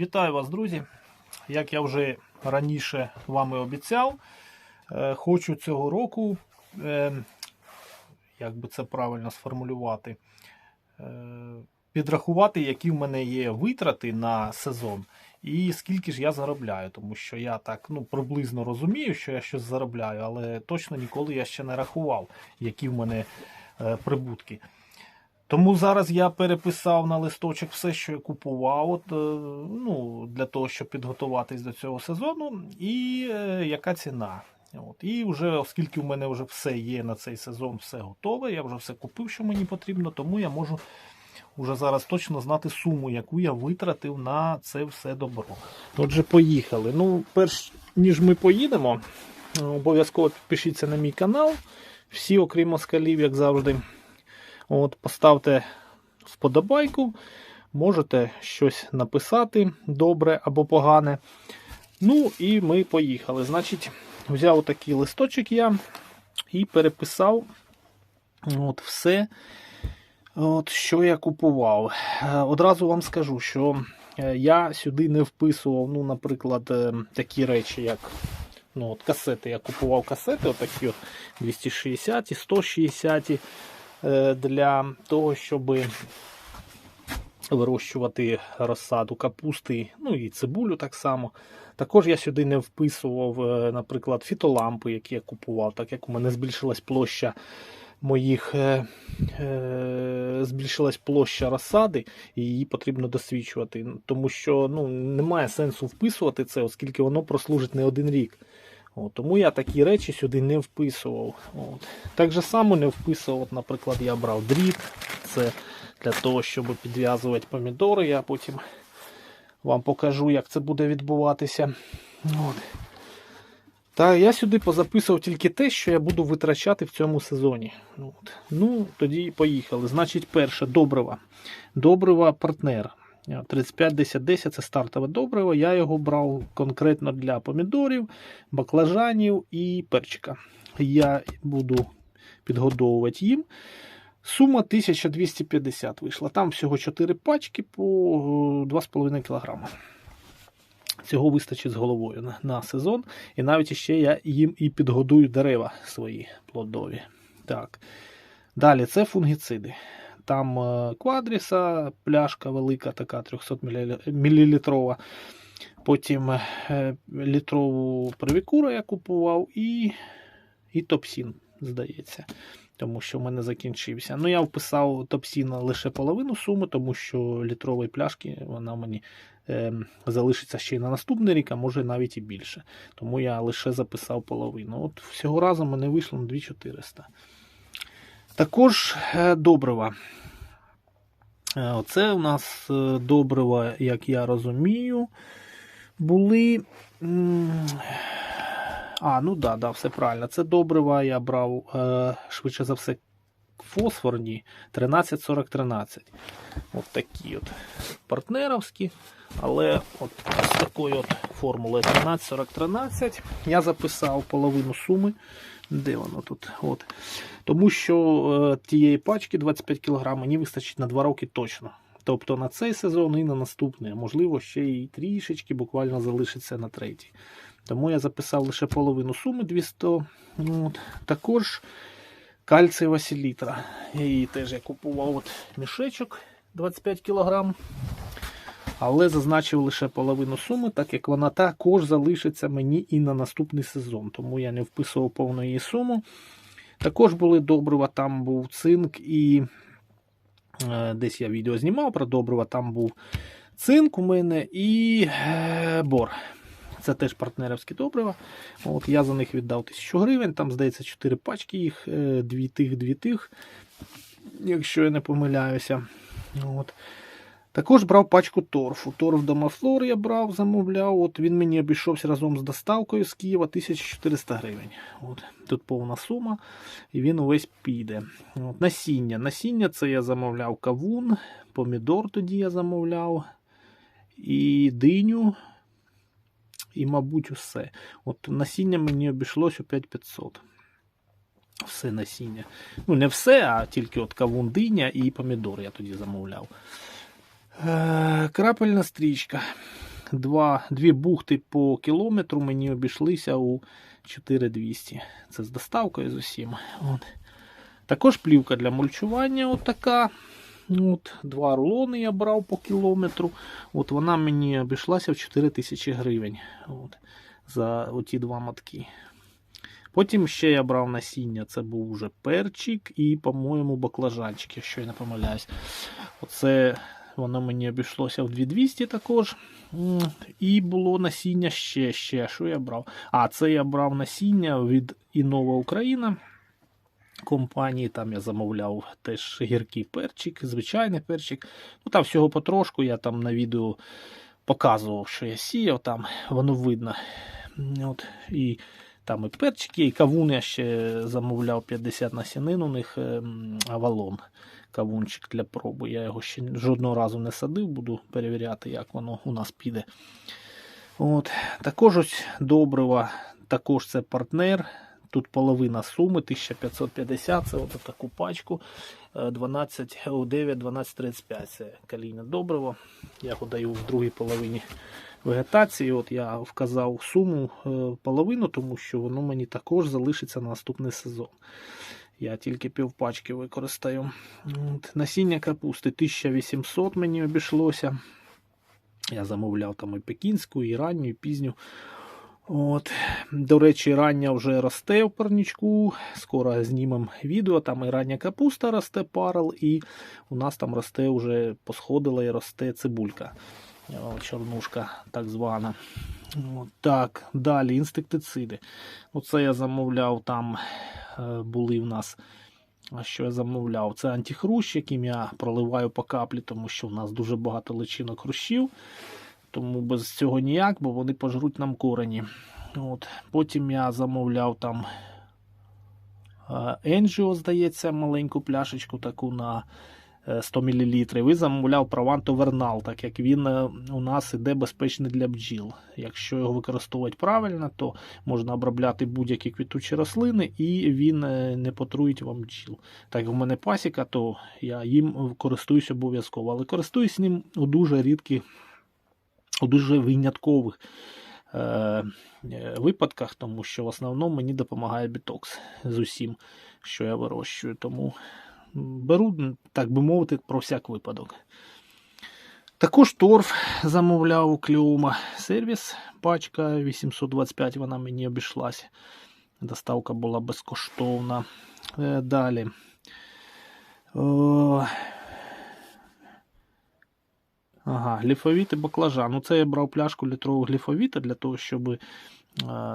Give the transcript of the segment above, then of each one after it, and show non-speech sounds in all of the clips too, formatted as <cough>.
Вітаю вас, друзі! Як я вже раніше вами обіцяв, е, хочу цього року, е, як би це правильно сформулювати, е, підрахувати, які в мене є витрати на сезон, і скільки ж я заробляю. Тому що я так ну, приблизно розумію, що я щось заробляю, але точно ніколи я ще не рахував, які в мене прибутки. Тому зараз я переписав на листочок все, що я купував, от, е, ну, для того, щоб підготуватись до цього сезону, і е, яка ціна. От. І вже, оскільки в мене вже все є на цей сезон, все готове, я вже все купив, що мені потрібно, тому я можу вже зараз точно знати суму, яку я витратив на це все добро. Отже, поїхали. Ну, перш ніж ми поїдемо, обов'язково підпишіться на мій канал. Всі, окрім москалів, як завжди. От, Поставте вподобайку, можете щось написати добре або погане. Ну і ми поїхали. Значить, взяв такий листочок я і переписав от все, от, що я купував. Е, Одразу вам скажу, що е, я сюди не вписував, ну, наприклад, е, такі речі, як ну, от касети. Я купував касети, отакі от 260, 160 е, для того, щоб вирощувати розсаду капусти, ну і цибулю так само. Також я сюди не вписував, е, наприклад, фітолампи, які я купував, так як у мене збільшилась площа моїх е, е, збільшилась площа розсади, і її потрібно досвідчувати. Тому що ну, немає сенсу вписувати це, оскільки воно прослужить не один рік. От, тому я такі речі сюди не вписував. От. Так же само не вписував, от, наприклад, я брав дріт. Це для того, щоб підв'язувати помідори. Я потім вам покажу, як це буде відбуватися. От. Та я сюди позаписував тільки те, що я буду витрачати в цьому сезоні. От. Ну, тоді поїхали. Значить, перше добрива. Добрива партнер. 35-10-10 це стартове добриво. Я його брав конкретно для помідорів, баклажанів і перчика. Я буду підгодовувати їм. Сума 1250 вийшла. Там всього 4 пачки по 2,5 кг. Цього вистачить з головою на, на сезон. І навіть ще я їм і підгодую дерева свої плодові. Так. Далі це фунгіциди. Там е, квадріса, пляшка велика, така 300 мл. Потім е, літрову привікуру я купував і, і топсін, здається. Тому що в мене закінчився. Ну, я вписав топсін лише половину суми, тому що літрової пляшки вона мені е, залишиться ще й на наступний рік, а може навіть і більше. Тому я лише записав половину. От всього разу мене вийшло на 2400. Також е, добрива. Е, Оце у нас е, добрива, як я розумію, були. А, ну да, да, все правильно. Це добрива я брав швидше за все фосфорні 13-40-13. От такі от партнеровські. Але от з такою от формулою 13-40-13 я записав половину суми. Де воно тут? От. Тому що е, тієї пачки 25 кг мені вистачить на 2 роки точно. Тобто на цей сезон і на наступний, можливо, ще й трішечки буквально залишиться на третій. Тому я записав лише половину суми 200. От. Також кальцієва селітра. Її теж я купував от мішечок 25 кг. Але зазначив лише половину суми, так як вона також залишиться мені і на наступний сезон. Тому я не вписував повну її суму. Також були добрива, там був цинк і е, десь я відео знімав про добрива, там був цинк у мене і е, бор. Це теж партнерівські добрива. От Я за них віддав 1000 гривень. Там, здається, 4 пачки їх, е, дві тих, дві тих, якщо я не помиляюся. От. Також брав пачку торфу. Торф Домафлор я брав, замовляв. От Він мені обійшовся разом з доставкою з Києва 1400 гривень. От. Тут повна сума, і він увесь піде. От. Насіння. Насіння це я замовляв кавун, помідор тоді я замовляв, і диню, і, мабуть, усе. От Насіння мені обійшлось у 5500. Все насіння. Ну, не все, а тільки от кавун, диня і помідор я тоді замовляв. Е, Крапельна стрічка. два, дві бухти по кілометру мені обійшлися у 4200. Це з доставкою з усім. От. Також плівка для мульчування от така. От, Два рулони я брав по кілометру. От Вона мені обійшлася в 4000 гривень. От, За оті два мотки. Потім ще я брав насіння, це був вже перчик і, по-моєму, баклажанчик, якщо я не помиляюсь. Оце воно мені обійшлося в 2200 також. І було насіння ще, ще. Що я брав? А, це я брав насіння від Інова Україна. Компанії, там я замовляв теж гіркий перчик, звичайний перчик. Ну там всього потрошку, я там на відео показував, що я сіяв, там воно видно. От, і там і перчики, і кавун я ще замовляв 50 насінин, у них ем, авалон. Кавунчик для проби. Я його ще жодного разу не садив, буду перевіряти, як воно у нас піде. От. Також ось добрива, також це партнер. Тут половина суми 1550, це от таку пачку 12, 9, 1235. Це калійне добриво. Я його даю в другій половині вегетації. От Я вказав суму е, половину, тому що воно мені також залишиться на наступний сезон. Я тільки півпачки використаю. От, Насіння капусти 1800 мені обійшлося. Я замовляв там і пекінську, і ранню, і пізню. От. До речі, рання вже росте в парничку. Скоро знімемо відео. Там і рання капуста росте парел, і у нас там росте вже посходила і росте цибулька. Чорнушка так звана. От, так, далі інсектициди. Оце я замовляв, там е, були в нас. Що я замовляв? Це антихрущ, яким я проливаю по каплі, тому що в нас дуже багато личинок хрущів. Тому без цього ніяк, бо вони пожруть нам корені. От. Потім я замовляв там Енджіо, здається, маленьку пляшечку таку на е, 100 мл. І замовляв Прованто Вернал, так як він е, у нас іде безпечний для бджіл. Якщо його використовувати правильно, то можна обробляти будь-які квітучі рослини і він е, не потруїть вам бджіл. Так як у мене пасіка, то я їм користуюсь обов'язково. Але користуюсь ним у дуже рідких, у дуже виняткових е, випадках, тому що в основному мені допомагає бітокс з усім, що я вирощую. Тому беру, так би мовити, про всяк випадок. Також торф замовляв у Кліома сервіс. Пачка 825 вона мені обійшлася. Доставка була безкоштовна. Е, Далі. Ага, гліфовіт і баклажан. Ну, це я брав пляшку літрового гліфовіта для того, щоб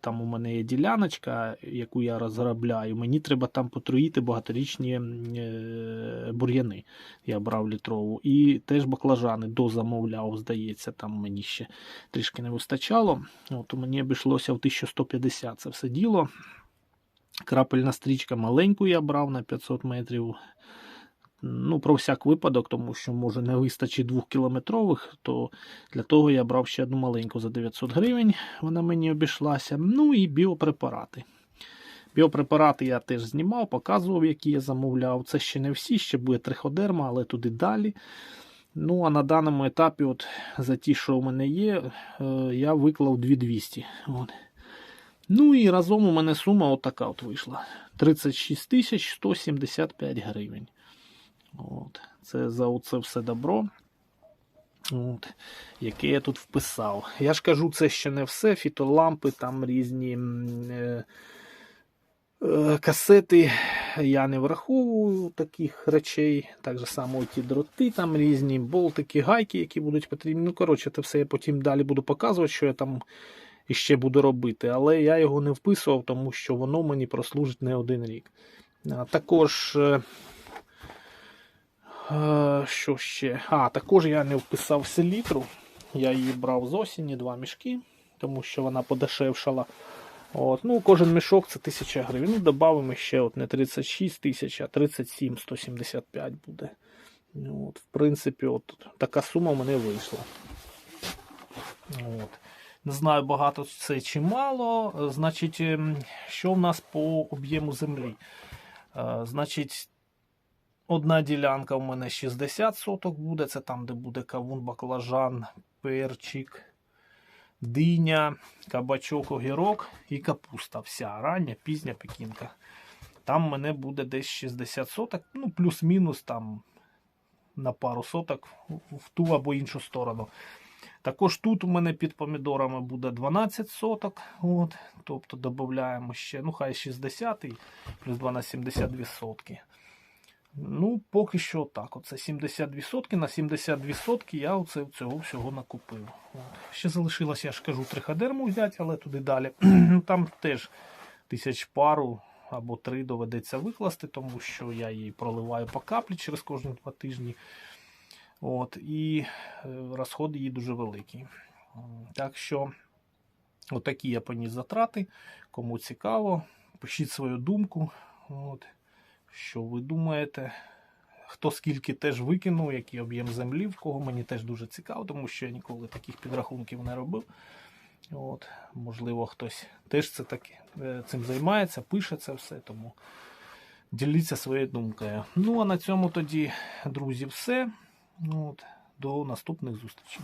там у мене є діляночка, яку я розробляю. Мені треба там потруїти багаторічні е, бур'яни. Я брав літрову. І теж баклажани дозамовляв, здається, там мені ще трішки не вистачало. От Мені обійшлося в 1150 це все діло. Крапельна стрічка маленьку я брав на 500 метрів. Ну, про всяк випадок, тому що може не вистачить 2 кілометрових, то для того я брав ще одну маленьку за 900 гривень, вона мені обійшлася. Ну і біопрепарати. Біопрепарати я теж знімав, показував, які я замовляв. Це ще не всі, ще буде триходерма, але туди далі. Ну, а на даному етапі, от за ті, що у мене є, я виклав 2200. От. Ну і разом у мене сума от така от вийшла: 36 175 гривень. От. Це за оце все добро, от, яке я тут вписав. Я ж кажу, це ще не все. Фітолампи, там різні е, е, касети. Я не враховую таких речей. Так же само ті дроти, там різні болтики, гайки, які будуть потрібні. Ну, коротше, це все я потім далі буду показувати, що я там іще буду робити. Але я його не вписував, тому що воно мені прослужить не один рік. Також. Е, що ще? А, також я не вписав селітру. Я її брав з осені, два мішки, тому що вона подешевшала. От, ну, Кожен мішок це 1000 гривень. Ну, Додамо ще от не 36 тисяч, а 37 175 буде. От, В принципі, от така сума мене вийшла. От. Не знаю, багато це чи мало. Значить, ем, що в нас по об'єму землі? Значить, Одна ділянка у мене 60 соток буде. Це там, де буде кавун, баклажан, перчик, диня, кабачок, огірок і капуста. Вся рання, пізня пекінка. Там мене буде десь 60 соток, ну плюс-мінус там на пару соток в- ту або іншу сторону. Також тут у мене під помідорами буде 12 соток. От, тобто додаємо ще, ну хай 60 і плюс 12 72 сотки. Ну, поки що так. Оце 72 сотки. На 72 сотки я оце цього всього накупив. От. Ще залишилося, я ж кажу, триходерму взяти, але туди далі. <clears throat> Там теж тисяч пару або три доведеться викласти, тому що я її проливаю по каплі через кожні два тижні. От, і е, розходи її дуже великі. Так що, отакі я поніс затрати. Кому цікаво, пишіть свою думку. От, що ви думаєте? Хто скільки теж викинув, який об'єм землі, в кого мені теж дуже цікаво, тому що я ніколи таких підрахунків не робив. От, можливо, хтось теж це таки, е, цим займається, пише це все, тому діліться своєю думкою. Ну а на цьому тоді, друзі, все. От, до наступних зустрічей.